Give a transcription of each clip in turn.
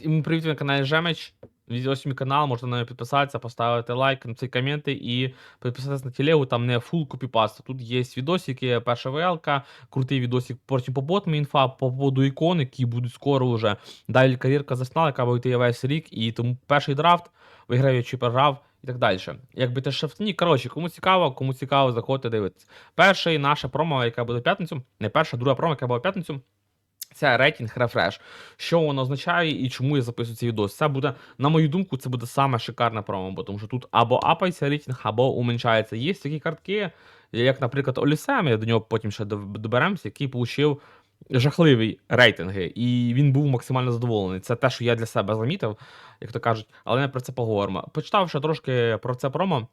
Привіт на каналі Жемич. Ось мій канал, можна на нього підписатися, поставити лайк, на ці коменти і підписатися на телегу, там не фул копіпаст. Тут є відосики, перша ВЛК, крутий відосик потім по ботмі інфа, по поводу ікон, які будуть скоро вже. Далі кар'єрка засна, яка буде весь рік, і тому перший драфт виграє чи програв і так далі. Якби те шафтні, коротше, кому цікаво, кому цікаво, заходьте дивитися. Перший наша промо, яка буде в п'ятницю, не перша, друга промо, яка була в п'ятницю. Це рейтинг рефреш. Що воно означає і чому я записую цей відос? Це буде, на мою думку, це буде саме шикарна промо, тому що тут або апається рейтинг, або уменьшається. Є такі картки, як, наприклад, Олісем, я до нього потім ще доб- доберемося, який отримав жахливі рейтинги, і він був максимально задоволений. Це те, що я для себе замітив, як то кажуть, але не про це поговоримо. Почитавши трошки про це промо,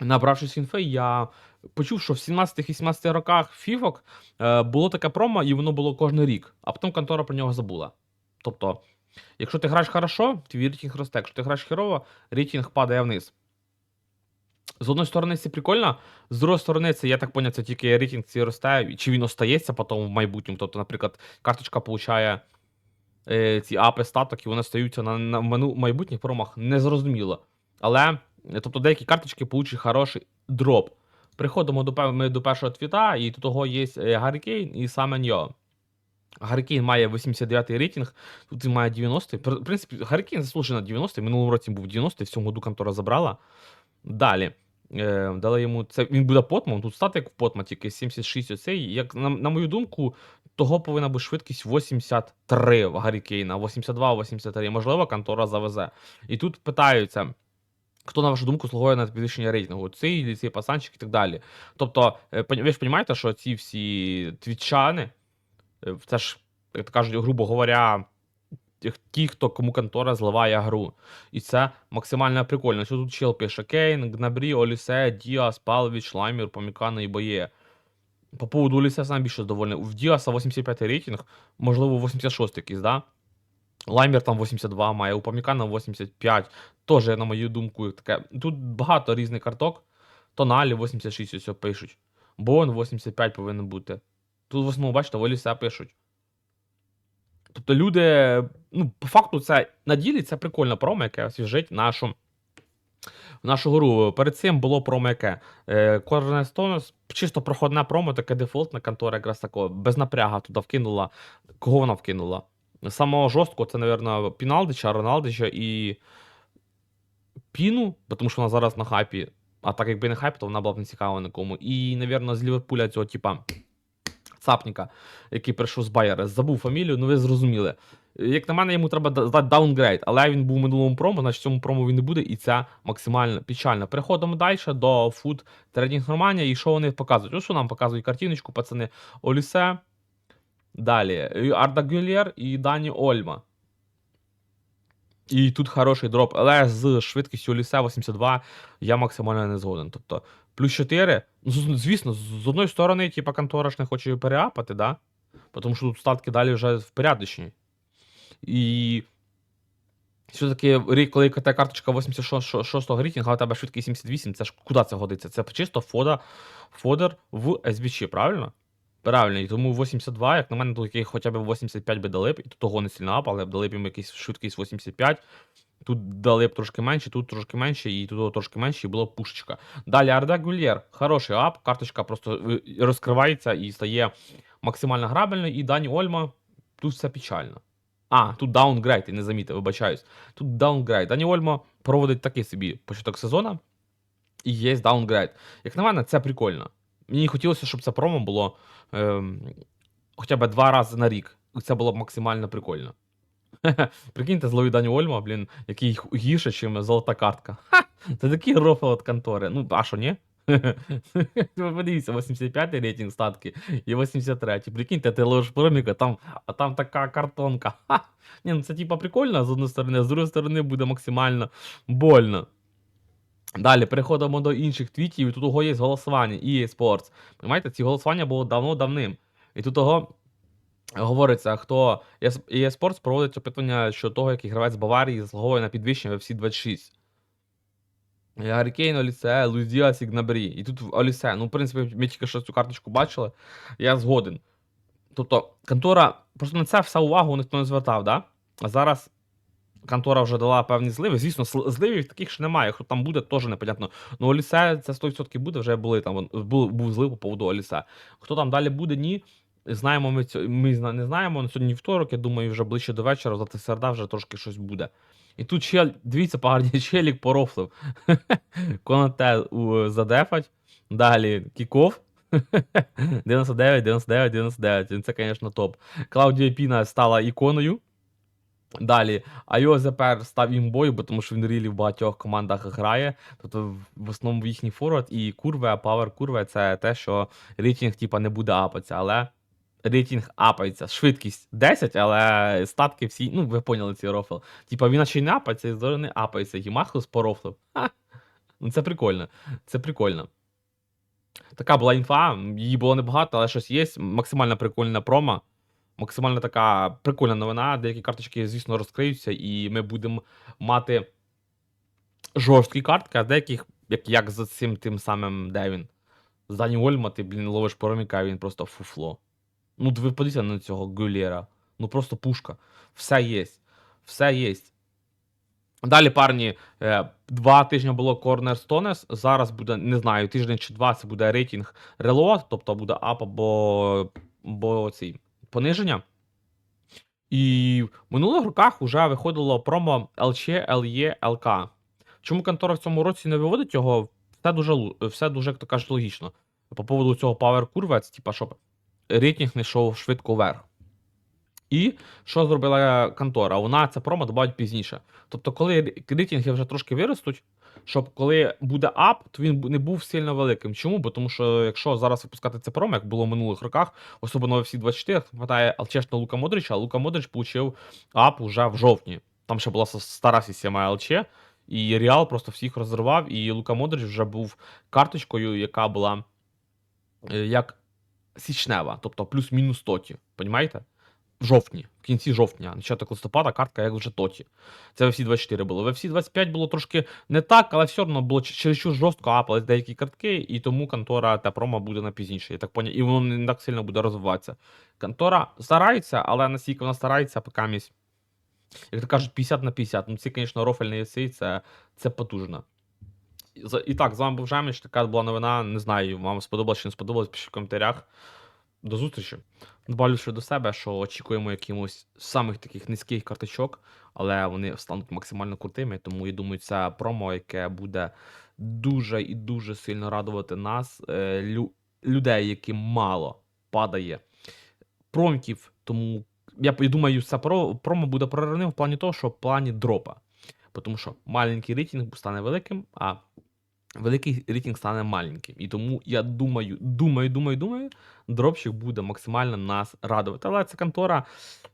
набравшись інфи, я почув, що в 17-18 роках фіфок е, було таке промо, і воно було кожен рік, а потім контора про нього забула. Тобто, якщо ти граєш хорошо, твій рейтинг росте. Якщо ти граєш херово, рейтинг падає вниз. З одної сторони, це прикольно, з другої сторони, це, я так поняв, це тільки рейтинг цей росте, чи він остається потім в майбутньому. Тобто, наприклад, карточка получає е, ці апи статок, і вони стаються на, на майбутніх промах, незрозуміло. Але, тобто, деякі карточки получать хороший дроп. Приходимо до, ми до першого твіта, і до того є е, Гаррі Кейн і саме Ньо. Гаррі Кейн має 89-й рейтинг, тут він має 90. Пр- В принципі, Гаррі Кейн заслужено на 90, в минулому році був 90, в цьому году контора забрала. Далі. Е, дали йому це. Він буде потмом. Тут стати як в потма, тільки 76 оцей. Як на, на мою думку, того повинна бути швидкість 83 в Гаррі Кейна, 82-83. Можливо, контора завезе. І тут питаються. Хто, на вашу думку, слугує на підвищення рейтингу? Цей, цей пацанчик і так далі. Тобто, е, ви ж розумієте, що ці всі твітчани, е, це ж, як кажуть, грубо говоря, ті, хто кому контора зливає гру. І це максимально прикольно. Що тут чел пише: Кейн, Гнабрі, Олісе, Діас, Палвіч, Лаймір, Помікана і Боє. По поводу Олісе сам більше задоволений. В Діаса 85 рейтинг, можливо, 86 якийсь, да? Лаймер там 82 має, у Памікана 85. Теж, на мою думку, таке. Тут багато різних карток. Тоналі 86 ось пишуть. Бон 85 повинен бути. Тут в основному, бачите, в Олісе пишуть. Тобто люди, ну, по факту, це на ділі це прикольна промо, яке освіжить нашу, нашу гру. Перед цим було промо яке. Е, Cornerstone, чисто проходне промо, таке дефолтна контора, якраз такого, без напряга туди вкинула. Кого вона вкинула? Самого жорсткого, це, мабуть, Піналдича, Роналдича і Піну, тому що вона зараз на хайпі. А так якби не хайп, то вона була б не цікава нікому. І, мабуть, з Ліверпуля цього, типа, цапніка, який прийшов з Байера. Забув фамілію, ну ви зрозуміли. Як на мене, йому треба да- здати даунгрейд, але він був у минулому промо, значить в цьому промо він не буде, і це максимально печально. Переходимо далі до Food Trading Romania, і що вони показують? Ось що нам показують картиночку, пацани. Олісе. Далі. Арда Гюлєр і Дані Ольма. І тут хороший дроп, але з швидкістю Олісе 82 я максимально не згоден. Тобто, плюс 4. Ну, звісно, з одної сторони, типа, контора ж не хоче переапати, да? Тому що тут статки далі вже впорядочні. І все-таки рік, коли та карточка 86-го рейтингу, а у тебе швидкість 78, це ж куди це годиться? Це чисто фода, фодер в SBC, правильно? Правильно, і тому 82, як на мене, тут який хоча б 85 би дали б, і того не сильно ап, але дали б їм якийсь швидкість 85. Тут дали б трошки менше, тут трошки менше, і тут трошки менше, і була б пушечка. Далі Арда Гульєр, хороший ап, карточка просто е, розкривається і стає максимально грабельною. І Дані Ольма, тут все печально. А, тут даунгрейд, я не замітив, вибачаюсь. Тут даунгрейд. Дані Ольма проводить такий собі початок сезону, і є даунгрейд. Як на мене, це прикольно. Мені хотілося, щоб це промо було ем, хоча б два рази на рік. І Це було б максимально прикольно. Прикиньте, злові Дані Ольма, блін, який гірше, ніж золота картка. Ха! Це такий рофл від контори. Ну, а що, ні? Подивіться, 85 й рейтинг статки і 83-й. Прикиньте, ти ловиш проміка, там, а там така картонка. Ха! Ні, ну це типа прикольно з одної сторони, а з другої сторони буде максимально больно. Далі переходимо до інших твітів, і тут того є голосування EA Sports. Понимаєте, ці голосування було давно-давним. І тут того говориться, хто EA Sports проводить опитування щодо того, який гравець Баварії заслуговує на підвищення в всі 26. Гаррікейн, Олісе, Луїс Діас і Гнабрі. І тут Олісе. Ну, в принципі, ми тільки що цю карточку бачили, я згоден. Тобто, контора, просто на це вся увагу ніхто не звертав, да? А зараз контора вже дала певні зливи. Звісно, зливів таких ще немає. Хто там буде, теж непонятно. Ну, Олісе це 100% буде, вже були там. Був, був злив по поводу Олісе. Хто там далі буде, ні. Знаємо ми, цю- ми не знаємо. На сьогодні вівторок, я думаю, вже ближче до вечора, завтра середа вже трошки щось буде. І тут чел, дивіться, погарні челік порофлив. Конате задефать. Далі кіков. 99, 99, 99. Це, звісно, топ. Клаудія Піна стала іконою. Далі, Айо Зепер став імбою, бо тому що він рілі в багатьох командах грає. Тобто в- основному їхній форвард і курве, павер курве це те, що рейтинг типа не буде апатися, але рейтинг апається. Швидкість 10, але статки всі. Ну, ви поняли цей рофл. Типа він наче не апається, і здорово не апається. Гімахус порофлив. Ха. Ну це прикольно. Це прикольно. Така була інфа, її було небагато, але щось є. Максимально прикольна промо. Максимально така прикольна новина. Деякі карточки, звісно, розкриються, і ми будемо мати жорсткі картки, а деяких, як, як за цим тим самим, де він. З Дані Ольма, ти, блін, ловиш пороміка, а він просто фуфло. Ну, ви подивіться на цього Гюлєра. Ну просто пушка. Все є. Все є. Далі, парні, е, два тижні було Cornerstones, зараз буде, не знаю, тиждень чи два це буде рейтинг релот, тобто буде ап або, або цей, пониження. І в минулих роках вже виходило промо LC, LE, LK. Чому контора в цьому році не виводить його? Все дуже, все дуже, як то кажуть, логічно. По поводу цього Power Curve, це типа, щоб рейтинг не йшов швидко вверх. І що зробила контора? Вона це промо додавить пізніше. Тобто, коли рейтинги вже трошки виростуть, щоб коли буде ап, то він не був сильно великим. Чому? Бо тому що якщо зараз випускати це промо, як було в минулих роках, особливо в всі 24, хватає алчешна Лука Модрича, а Лука Модрич получив ап уже в жовтні. Там ще була стара система ЛЧ, і Реал просто всіх розривав, і Лука Модрич вже був карточкою, яка була е, як січнева, тобто плюс-мінус тоті. Понімаєте? В жовтні, в кінці жовтня, початок листопада, картка як вже тоті. Це в всі 24 було. В всі 25 було трошки не так, але все одно було чересчур жорстко апались деякі картки, і тому контора та промо буде на пізніше. Я так поняв, і воно не так сильно буде розвиватися. Контора старається, але наскільки вона старається, поки місь, як то кажуть, 50 на 50. Ну, це, звісно, рофельний єсей, це, це потужно. І так, з вами був Жеміч, така була новина. Не знаю, вам сподобалось чи не сподобалось, пишіть в коментарях. До зустрічі. Добавлю ще до себе, що очікуємо якимось самих таких низьких карточок, але вони стануть максимально крутими. Тому я думаю, це промо, яке буде дуже і дуже сильно радувати нас, е, лю- людей, яким мало падає промків. Тому я думаю, це про- промо буде проривним в плані того, що в плані дропа. Тому що маленький рейтинг стане великим, а великий рейтинг стане маленьким. І тому я думаю, думаю, думаю, думаю, дропщик буде максимально нас радувати. Але це контора,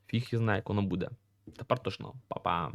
фіг і знає, як воно буде. Тепер точно, па-па.